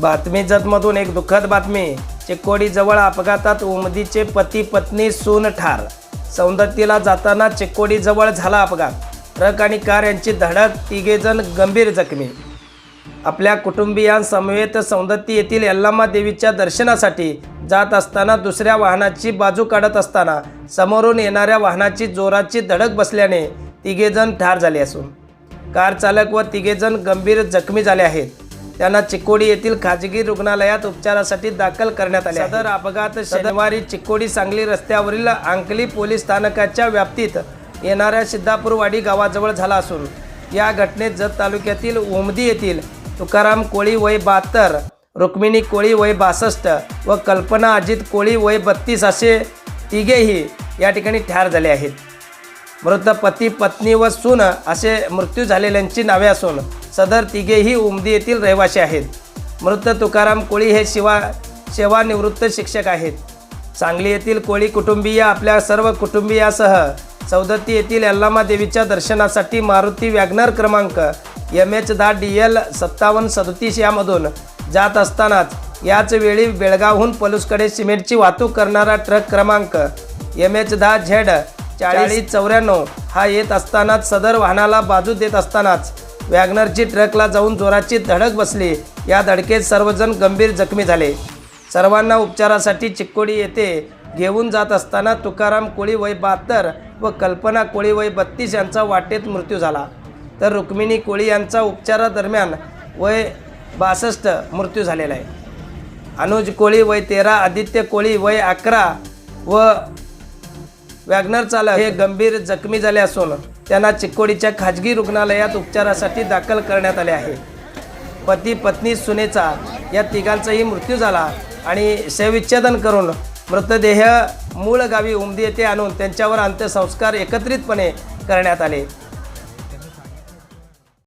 बातमी जतमधून एक दुःखद बातमी. चिक्कोडीजवळ अपघातात उमदीचे पती पत्नी सून ठार. सौंदत्तीला जाताना चिक्कोडीजवळ झाला अपघात. ट्रक आणि कार यांची धडक तिघेजण गंभीर जखमी. आपल्या कुटुंबियांसमवेत सौंदत्ती येथील यल्लामा देवीच्या दर्शनासाठी जात असताना दुसऱ्या वाहनाची बाजू काढत असताना समोरून येणाऱ्या वाहनाची जोराची धडक बसल्याने तिघेजण ठार झाले असून. कार चालक व तिघेजण गंभीर जखमी झाले आहेत. त्यांना चिक्कोडी येथील खाजगी रुग्णालयात उपचारासाठी दाखल करण्यात आले सदर अपघात शनिवारी चिक्कोडी सांगली रस्त्यावरील अंकली पोलीस स्थानकाच्या व्याप्तीत येणाऱ्या सिद्धापूरवाडी गावाजवळ झाला असून या घटनेत जत तालुक्यातील ओमदी येथील तुकाराम कोळी वय बहात्तर रुक्मिणी कोळी वय बासष्ट व कल्पना अजित कोळी वय बत्तीस असे तिघेही या ठिकाणी ठार झाले आहेत. मृत पती पत्नी व सून असे मृत्यू झालेल्यांची नावे असून सदर तिघेही उमदी येथील रहिवासी आहेत. मृत तुकाराम कोळी हे शिवा सेवानिवृत्त शिक्षक आहेत. सांगली येथील कोळी कुटुंबीय आपल्या सर्व कुटुंबियासह सौदत्ती येथील यल्लामा देवीच्या दर्शनासाठी मारुती वॅगनर क्रमांक एम एच दहा डी एल सत्तावन्न सदतीस यामधून जात असतानाच याच वेळी बेळगावहून पलूसकडे सिमेंटची वाहतूक करणारा ट्रक क्रमांक एम एच दहा झेड चाळीस चौऱ्याण्णव हा येत असतानाच सदर वाहनाला बाजू देत असतानाच वॅगनरची ट्रकला जाऊन जोराची धडक बसली. या धडकेत सर्वजण गंभीर जखमी झाले. सर्वांना उपचारासाठी चिक्कोडी येथे घेऊन जात असताना तुकाराम कोळी वय बहात्तर व कल्पना कोळी वय बत्तीस यांचा वाटेत मृत्यू झाला. तर रुक्मिणी कोळी यांचा उपचारादरम्यान वय बासष्ट मृत्यू झालेला आहे. अनुज कोळी वय तेरा आदित्य कोळी वय अकरा व वॅगनर चालक हे गंभीर जखमी झाले असून त्यांना चिक्कोडीच्या खाजगी रुग्णालयात उपचारासाठी दाखल करण्यात आले आहे. पती पत्नी सुनेचा या तिघांचाही मृत्यू झाला आणि शवविच्छेदन करून मृतदेह मूळ गावी उमदी येथे आणून त्यांच्यावर अंत्यसंस्कार एकत्रितपणे करण्यात आले.